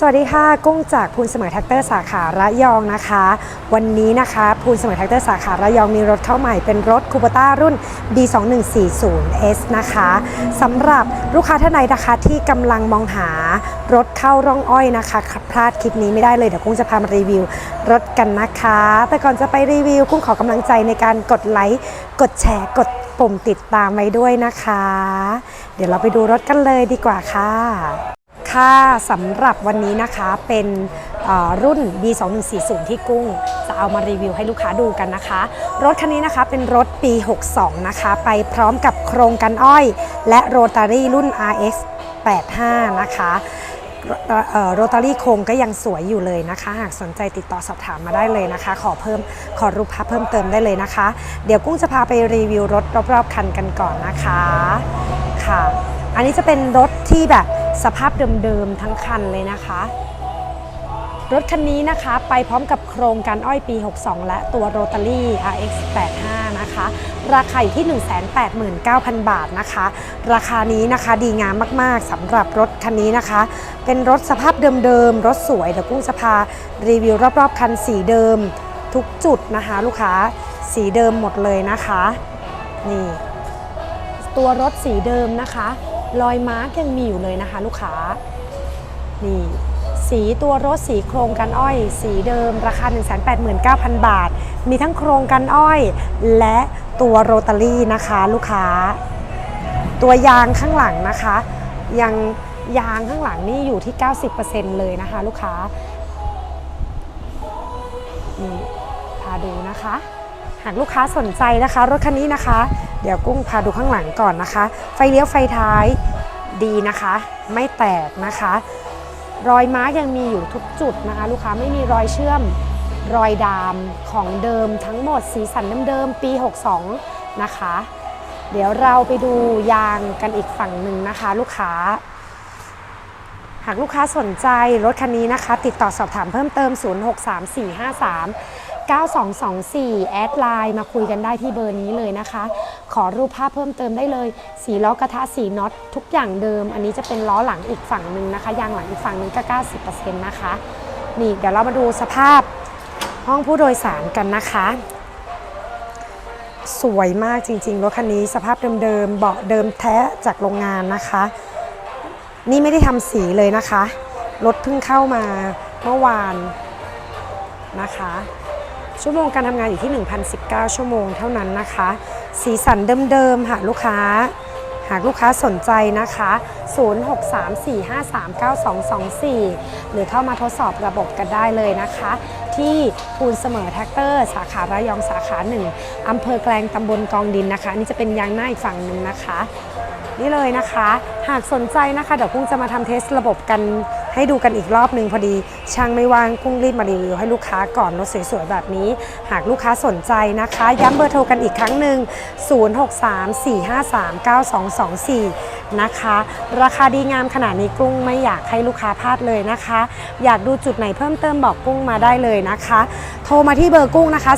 สวัสดีค่ะ กุ้งจากพูนเสมอแท็กเตอร์สาขาระยองนะคะ วันนี้นะคะพูนเสมอแท็กเตอร์สาขาระยองมีรถเข้าใหม่เป็นรถคูปต้ารุ่น B2140S นะคะสำหรับลูกค้าท่านใดนะคะที่กำลังมองหารถเข้าร่องอ้อยนะคะพลาดคลิปนี้ไม่ได้เลยเดี๋ยวกุ้งจะพามารีวิวรถกันนะคะ แต่ก่อนจะไปรีวิวกุ้งขอกำลังใจในการกดไลค์กดแชร์กดปุ่มติดตามไว้ด้วยนะคะ เดี๋ยวเราไปดูรถกันเลยดีกว่าค่ะ ค่ะสำหรับวันนี้นะคะเป็นรุ่น B2140 ที่กุ้ง จะเอามารีวิวให้ลูกค้าดูกันนะคะ รถคันนี้นะคะเป็นรถปี 62 นะคะ ไปพร้อมกับโครงกันอ้อย และโรตารี่รุ่น RX 85 นะคะโรตารี่โครงก็ยังสวยอยู่เลยนะคะ หากสนใจติดต่อสอบถามมาได้เลยนะคะ ขอเพิ่มขอรูปภาพเพิ่มเติมได้เลยนะคะ เดี๋ยวกุ้งจะพาไปรีวิวรถรอบๆคันกันก่อนนะคะค่ะ อันนี้จะเป็นรถที่แบบ สภาพเดิมๆทั้งคันเลยนะคะ รถคันนี้นะคะไปพร้อมกับโครงการอ้อยปี 62 และตัวโรตารี่ RX 85นะคะ ราคาอยู่ที่ 189,000 บาทนะคะ ราคานี้นะคะดีงามมากๆสำหรับรถคันนี้นะคะ เป็นรถสภาพเดิมๆ รถสวยเดี๋ยวกุ้งจะพารีวิวรอบๆ คันสีเดิมทุกจุดนะคะ ลูกค้าสีเดิมหมดเลยนะคะ นี่ ตัวรถสีเดิมนะคะ รอยมาร์กยังมีอยู่เลยนะคะ ลูกค้า นี่สีตัวรถสีโครงกันอ้อย สีเดิมราคา 189,000 บาท มีทั้งโครงกันอ้อย และตัวโรตารี่นะคะลูกค้า ตัวยางข้างหลังนะคะ ยังยางข้างหลังนี่อยู่ที่ 90%เลยนะคะ ลูกค้านี่พาดูนะคะ หากลูกค้าสนใจนะคะ รถคันนี้นะคะ เดี๋ยวกุ้งพาดูข้างหลังก่อนนะคะ ไฟเลี้ยวไฟท้ายดีนะคะ ไม่แตกนะคะ รอยม้ายังมีอยู่ทุกจุดนะคะ ลูกค้าไม่มีรอยเชื่อมรอยดามของเดิมทั้งหมดสีสันเดิมๆปี 62 นะคะ เดี๋ยวเราไปดูยางกันอีกฝั่งหนึ่งนะคะ ลูกค้า หากลูกค้าสนใจรถคันนี้นะคะ ติดต่อสอบถามเพิ่มเติม 063453 9224 แอดไลน์มาคุยกันได้ที่เบอร์นี้เลยนะคะ ขอรูปภาพเพิ่มเติมได้เลย สีล้อกระทะสีน็อตทุกอย่างเดิม อันนี้จะเป็นล้อหลังอีกฝั่งหนึ่งนะคะ ยางหลังอีกฝั่งหนึ่งก็ 90%นะคะ นี่เดี๋ยวเรามาดูสภาพห้องผู้โดยสารกันนะคะ สวยมากจริงๆรถคันนี้สภาพเดิมๆเบาะเดิมแท้จากโรงงานนะคะ นี่ไม่ได้ทำสีเลยนะคะรถเพิ่งเข้ามาเมื่อวานนะคะ ชั่วโมงการทำงานอยู่ที่ 1,019 ชั่วโมงเท่านั้นนะคะ สีสันเดิมๆค่ะลูกค้า หากลูกค้าสนใจนะคะ 0634539224 หรือเข้ามาทดสอบระบบกันได้เลยนะคะ ที่ภูนเสมอแท็กเตอร์ สาขาระยองสาขาหนึ่งอำเภอแกลงตำบลกองดินนะคะ นี่จะเป็นยางหน้าอีกฝั่งหนึ่งนะคะ นี่เลยนะคะ หากสนใจนะคะเดี๋ยวกุ้งจะมาทำเทสระบบกัน ให้ดูกันอีกรอบหนึ่งพอดี ช่างไม่ว่างกุ้งรีบมารีวิวให้ลูกค้าก่อนรถสวยๆแบบนี้ หากลูกค้าสนใจนะคะ ย้ำเบอร์โทรกันอีกครั้งหนึ่ง 0634539224 นะคะ ราคาดีงามขนาดนี้กุ้งไม่อยากให้ลูกค้าพลาดเลยนะคะ อยากดูจุดไหนเพิ่มเติมบอกกุ้งมาได้เลยนะคะ โทรมาที่เบอร์กุ้งนะคะ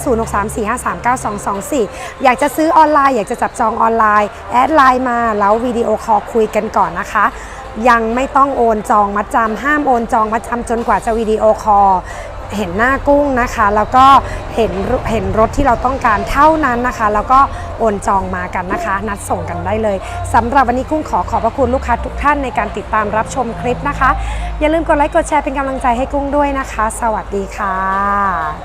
0634539224 อยากจะซื้อออนไลน์อยากจะจับจองออนไลน์แอดไลน์มาแล้ววิดีโอคอลคุยกันก่อนนะคะยังไม่ต้องโอนจองมัดจำห้ามโอนจองมัดจำจนกว่าจะวิดีโอคอลเห็นหน้ากุ้งนะคะ แล้วก็เห็นเห็นรถที่เราต้องการเท่านั้นนะคะ แล้วก็โอนจองมากันนะคะ นัดส่งกันได้เลยสำหรับวันนี้กุ้งขอขอบพระคุณลูกค้าทุกท่านในการติดตามรับชมคลิปนะคะ อย่าลืมกดไลค์กดแชร์เป็นกำลังใจให้กุ้งด้วยนะคะ สวัสดีค่ะ